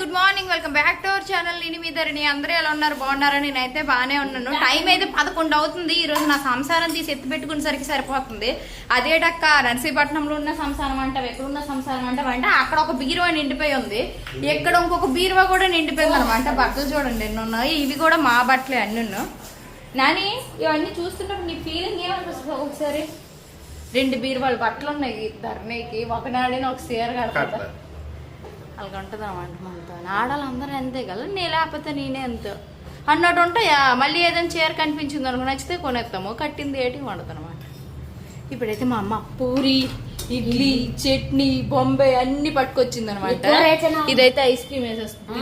Good morning welcome back to our channel. నేను మీ ధరణి. అందరూ ఎలా ఉన్నారు? బాగున్నారా? నేనైతే బాగానే ఉన్నాను. టైం అయితే పదకొండు అవుతుంది. ఈ నా సంసారం తీసి ఎత్తి పెట్టుకునేసరికి సరిపోతుంది. అదేటక్క నర్సీపట్నంలో ఉన్న సంసారం అంటావు ఎక్కడ ఉన్న సంసారం అంటావు అంటే అక్కడ ఒక బీరువా నిండిపోయి ఉంది. ఎక్కడ ఇంకొక బీరువా కూడా నిండిపోయింది అనమాట బట్టలు చూడండి ఎన్ని ఉన్నాయి. ఇవి కూడా మా బట్టలే అన్ని నాని ఇవన్నీ చూస్తున్నప్పుడు నీ ఫీలింగ్ ఏమనిపిస్తుంది ఒకసారి? రెండు బీరువాలు బట్టలు ఉన్నాయి ధరణికి. ఒకనాడిన ఒక సీర కడతా. అలాగ ఉంటుంది అనమాట మనతో. ఆడాలి అందరూ అంతే కదా? నే లేకపోతే నేనే అంతే. అన్నట్టు ఉంటాయా? మళ్ళీ ఏదైనా చీర కనిపించింది అనుకో నచ్చితే కొనేస్తాము. కట్టింది ఏంటి వండుతాం అనమాట ఇప్పుడైతే మా అమ్మ పూరి ఇడ్లీ చట్నీ బొంబాయి అన్ని పట్టుకొచ్చింది అనమాట? ఇదైతే ఐస్ క్రీమ్ వేసేస్తుంది.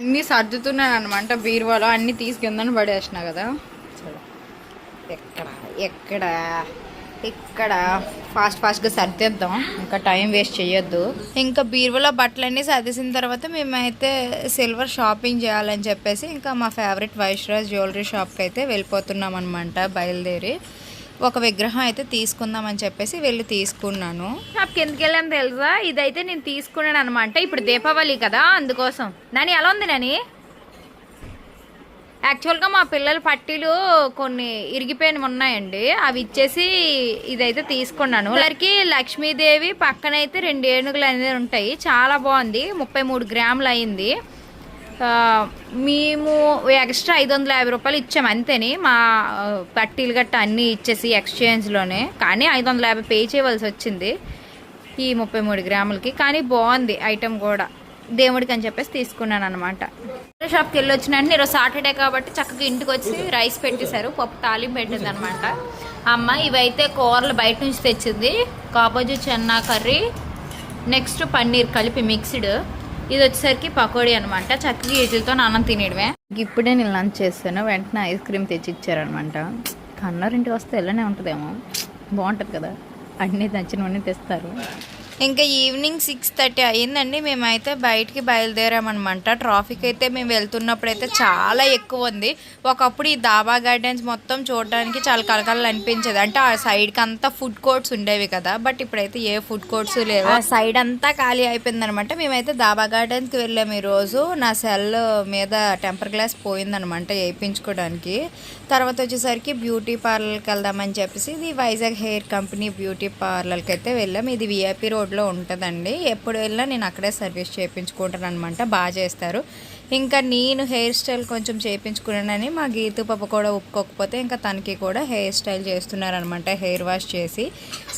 అన్ని సర్దుతున్నాను అనమాట బీరువాలో అన్ని తీసుకుందని పడేసిన కదా. ఎక్కడ? ఎక్కడ? ఇక్కడ ఫాస్ట్ ఫాస్ట్గా సర్దేద్దాం. ఇంకా టైం వేస్ట్ చేయొద్దు. ఇంకా బీరువాలో బట్టలన్నీ సర్దేసిన తర్వాత మేమైతే సిల్వర్ షాపింగ్ చేయాలని చెప్పేసి ఇంకా మా ఫేవరెట్ వైష్రాజ్ జ్యువెలరీ షాప్కి అయితే వెళ్ళిపోతున్నాం అనమాట బయలుదేరి. ఒక విగ్రహం అయితే తీసుకుందామని చెప్పేసి వెళ్ళి తీసుకున్నాను. షాప్కి ఎందుకు వెళ్ళాను తెలుసా? ఇదైతే నేను తీసుకున్నాను అనమాట ఇప్పుడు దీపావళి కదా అందుకోసం. నాని ఎలా ఉంది నాని? యాక్చువల్గా మా పిల్లల పట్టీలు కొన్ని ఇరిగిపోయినవి ఉన్నాయండి. అవి ఇచ్చేసి ఇదైతే తీసుకున్నాను. వాళ్ళకి లక్ష్మీదేవి పక్కనైతే రెండు ఏనుగులు అనేది ఉంటాయి. చాలా బాగుంది. ముప్పై మూడు గ్రాములు అయింది. మేము ఎక్స్ట్రా ఐదు వందల యాభై రూపాయలు ఇచ్చాము అంతేని. మా పట్టీలు గట్ట అన్నీ ఇచ్చేసి ఎక్స్చేంజ్లోనే. కానీ ఐదు వందల యాభై పే చేయవలసి వచ్చింది ఈ ముప్పై మూడు గ్రాములకి. కానీ బాగుంది ఐటెం కూడా. దేవుడికి అని చెప్పేసి తీసుకున్నాను అనమాట షాప్కి వెళ్ళి వచ్చినాను ఈరోజు సాటర్డే కాబట్టి చక్కగా ఇంటికి వచ్చి రైస్ పెట్టేశారు పప్పు తాలింపు పెట్టింది అనమాట అమ్మ ఇవైతే కూరలు బయట నుంచి తెచ్చింది కాబోజు చెన్నా కర్రీ నెక్స్ట్ పన్నీర్ కలిపి మిక్స్డ్. ఇది వచ్చేసరికి పకోడీ అనమాట చక్కగా వీటితో అన్నం తినేయడమే. ఇప్పుడే నేను లంచ్ చేస్తాను వెంటనే ఐస్ క్రీమ్ తెచ్చి ఇచ్చారనమాట కన్నారింటికి వస్తే వెళ్ళనే ఉంటుందేమో బాగుంటుంది కదా. అన్నీ నచ్చినవన్నీ తెస్తారు. ఇంకా ఈవినింగ్ సిక్స్ థర్టీ అయ్యిందండి. మేమైతే బయటికి బయలుదేరామన్నమాట. ట్రాఫిక్ అయితే మేము వెళ్తున్నప్పుడు అయితే చాలా ఎక్కువ ఉంది. ఒకప్పుడు ఈ దాబా గార్డెన్స్ మొత్తం చూడడానికి చాలా కలకలలు అనిపించేది. అంటే ఆ సైడ్కి అంతా ఫుడ్ కోర్ట్స్ ఉండేవి కదా. బట్ ఇప్పుడైతే ఏ ఫుడ్ కోర్ట్స్ లేవు. ఆ సైడ్ అంతా ఖాళీ అయిపోయింది అనమాట మేమైతే దాబా గార్డెన్స్కి వెళ్ళాము ఈరోజు నా సెల్ మీద టెంపర్ గ్లాస్ పోయిందనమాట వేయించుకోవడానికి. తర్వాత వచ్చేసరికి బ్యూటీ పార్లర్కి వెళ్దామని చెప్పేసి ఇది వైజాగ్ హెయిర్ కంపెనీ బ్యూటీ పార్లర్కి అయితే వెళ్ళాం. ఇది విఐపి రోడ్లో ఉంటుందండి. ఎప్పుడు వెళ్ళినా నేను అక్కడే సర్వీస్ చేయించుకుంటాను అనమాట బాగా చేస్తారు. ఇంకా నేను హెయిర్ స్టైల్ కొంచెం చేయించుకున్నానని మా గీతు పాప కూడా ఒప్పుకోకపోతే ఇంకా తనకి కూడా హెయిర్ స్టైల్ చేస్తున్నారనమాట హెయిర్ వాష్ చేసి.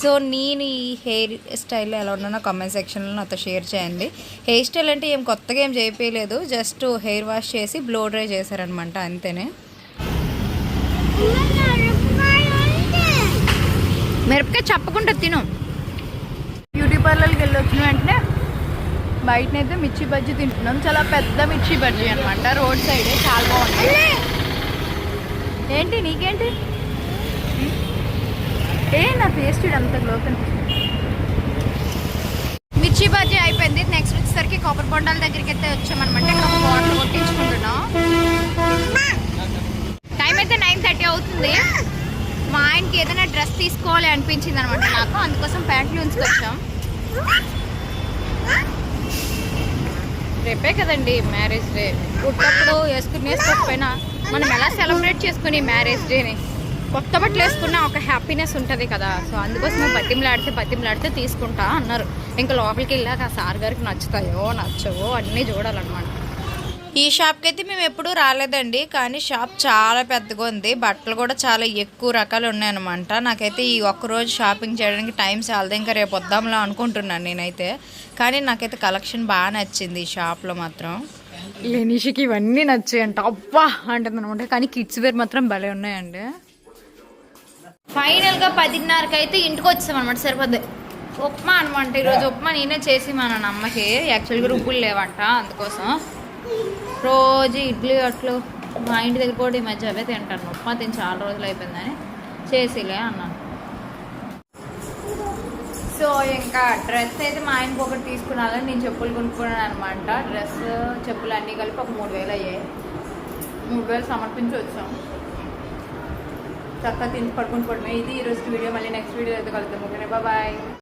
సో నేను ఈ హెయిర్ స్టైల్ ఎలా ఉన్నానో కామెంట్ సెక్షన్లో నాతో షేర్ చేయండి. హెయిర్ స్టైల్ అంటే ఏం కొత్తగా ఏం చేయలేదు జస్ట్ హెయిర్ వాష్ చేసి బ్లో డ్రై చేశారనమాట అంతేనే. మిరపకాయ చెప్పకుండా తిను. బ్యూటీ పార్లర్కి వెళ్ళి వచ్చిన వెంటనే బయటనైతే మిర్చి బజ్జీ తింటున్నాం. చాలా పెద్ద మిర్చి బజ్జీ అనమాట రోడ్ సైడ్ చాలా బాగుంది. ఏంటి నీకేంటి? ఏ నా ఫేస్ చూడు అంత గ్లో కనిపిస్తుంది. మిర్చి బజ్జీ అయిపోయింది. నెక్స్ట్ వచ్చేసరికి కొబ్బరి బొండాల దగ్గరికి అయితే వచ్చామన్నమాట. ఇక్కడ ఒక బాటిల్ కొట్టించుకుంటున్నాం. టైం అయితే నైన్ థర్టీ అవుతుంది. మా ఆయనకి ఏదైనా డ్రెస్ తీసుకోవాలి అనిపించింది అనమాట నాకు. అందుకోసం ప్యాంట్లు ఉంచుకొచ్చాం రేపే కదండి మ్యారేజ్ డే. పుట్టినప్పుడు వేసుకుని వేసుకోకపోయినా మనం ఎలా సెలబ్రేట్ చేసుకుని మ్యారేజ్ డేని? కొత్త బట్టలు వేసుకున్న ఒక హ్యాపీనెస్ ఉంటుంది కదా. సో అందుకోసం బతిమలాడితే బతిమలాడితే తీసుకుంటా అన్నారు. ఇంకా లోపలికి వెళ్ళాక ఆ సార్ గారికి నచ్చుతాయో నచ్చవో అన్నీ చూడాలన్నమాట. ఈ షాప్కి అయితే మేము ఎప్పుడూ రాలేదండి కానీ షాప్ చాలా పెద్దగా ఉంది. బట్టలు కూడా చాలా ఎక్కువ రకాలు ఉన్నాయన్నమాట. నాకైతే ఈ ఒక్క రోజు షాపింగ్ చేయడానికి టైం చాలదు. ఇంకా రేపు వద్దాంలో అనుకుంటున్నాను నేనైతే. కానీ నాకైతే కలెక్షన్ బాగా నచ్చింది ఈ షాప్లో మాత్రం. లెనిషికి ఇవన్నీ నచ్చాయంట. అబ్బా! అంటుంది అనమాట కానీ కిడ్స్ వేర్ మాత్రం భలే ఉన్నాయండి. ఫైనల్గా పదిన్నరకి అయితే ఇంటికి వచ్చాం అనమాట సరిపోద్ది. ఉప్మా అనమాట ఈరోజు ఉప్మా నేనే చేసి మన అమ్మకి యాక్చువల్గా రుబ్బులు లేవంట అందుకోసం. రోజు ఇడ్లీ అట్లు మా ఇంటి దగ్గర కూడా ఈ మధ్య అవే తింటాను. ఉప్మా తిని చాలా రోజులు అయిపోయిందని చేసిలే అన్నాను. సో ఇంకా డ్రెస్ అయితే మా ఆయనకు ఒకటి తీసుకున్నాను. నేను చెప్పులు కొనుక్కున్నాను అనమాట డ్రెస్ చెప్పులు అన్నీ కలిపి ఒక మూడు వేలు అయ్యాయి. మూడు వేలు సమర్పించి వచ్చాం. చక్కగా తిని పడుకుని పడమే ఇది ఈరోజు వీడియో. మళ్ళీ నెక్స్ట్ వీడియో అయితే కలుద్దాం. ఓకేనా? బాయ్